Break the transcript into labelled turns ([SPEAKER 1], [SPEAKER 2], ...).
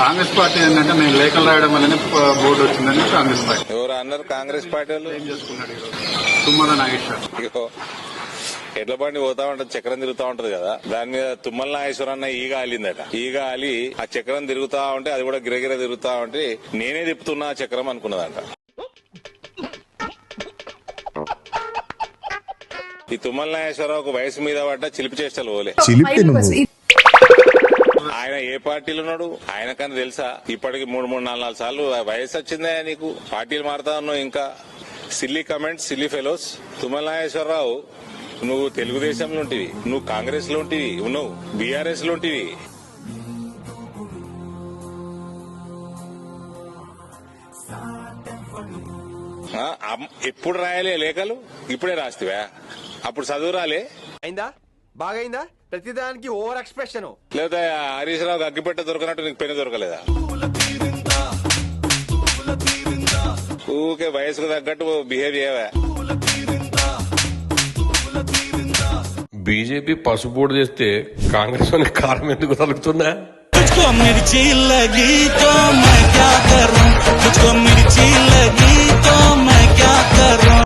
[SPEAKER 1] Congress party ఏంటంటే నేను లేఖలు రాయడం వల్లనే బోర్డు వచ్చిందని కాంగ్రెస్ పార్టీ.
[SPEAKER 2] ఎవరు అన్నారు? కాంగ్రెస్ పార్టీ
[SPEAKER 1] ఏం చేసుకున్నాడు తుమ్మల నాగేశ్వర్.
[SPEAKER 2] ఎడ్ల బండి పోతా ఉంటది చక్రం తిరుగుతా ఉంటది కదా. దాని మీద తుమ్మల నాగేశ్వర అన్న ఈగ ఆలిందట. ఈగ ఆలి ఆ చక్రం తిరుగుతా ఉంటే అది కూడా గిరగిర తిరుగుతా ఉంటే నేనే తిప్పుతున్నా చక్రం అనుకున్నదంట. ఈ తుమ్మల నాగేశ్వరరావు ఒక వయసు మీద పడ్డ చిలిపి చేష్టలు పోలే.
[SPEAKER 3] చిలిపి
[SPEAKER 2] ఏ పార్టీలు ఉన్నాడు? ఆయనకన్నా తెలుసా? ఇప్పటికి మూడు మూడు నాలుగు నాలుగు సార్లు వయసు వచ్చిందా నీకు? పార్టీలు మారుతా ఉన్నావు ఇంకా? Silly comments silly fellows. Tummala Nageswararao నువ్వు తెలుగుదేశంలో ఉంటివి నువ్వు కాంగ్రెస్లో ఉంటివి నువ్వు బీఆర్ఎస్లో ఉంటివి ఎప్పుడు రాయలే లేఖలు? ఇప్పుడే రాస్తివా? అప్పుడు చదువు రాలే?
[SPEAKER 4] అయిందా? బాగైందా? ప్రతిదానికి ఓవర్ ఎక్స్ప్రెషన్.
[SPEAKER 2] లేదా హరీష్ రావు అగ్గిపెట్ట దొరకనట్టు నీకు పెన్ను దొరకలేదా? ఊకే వయసుకు తగ్గట్టు బిహేవ్ చేయవా.
[SPEAKER 5] బీజేపీ పసుపోటు చేస్తే కాంగ్రెస్ వానికి కారం ఎందుకు తలుగుతుందా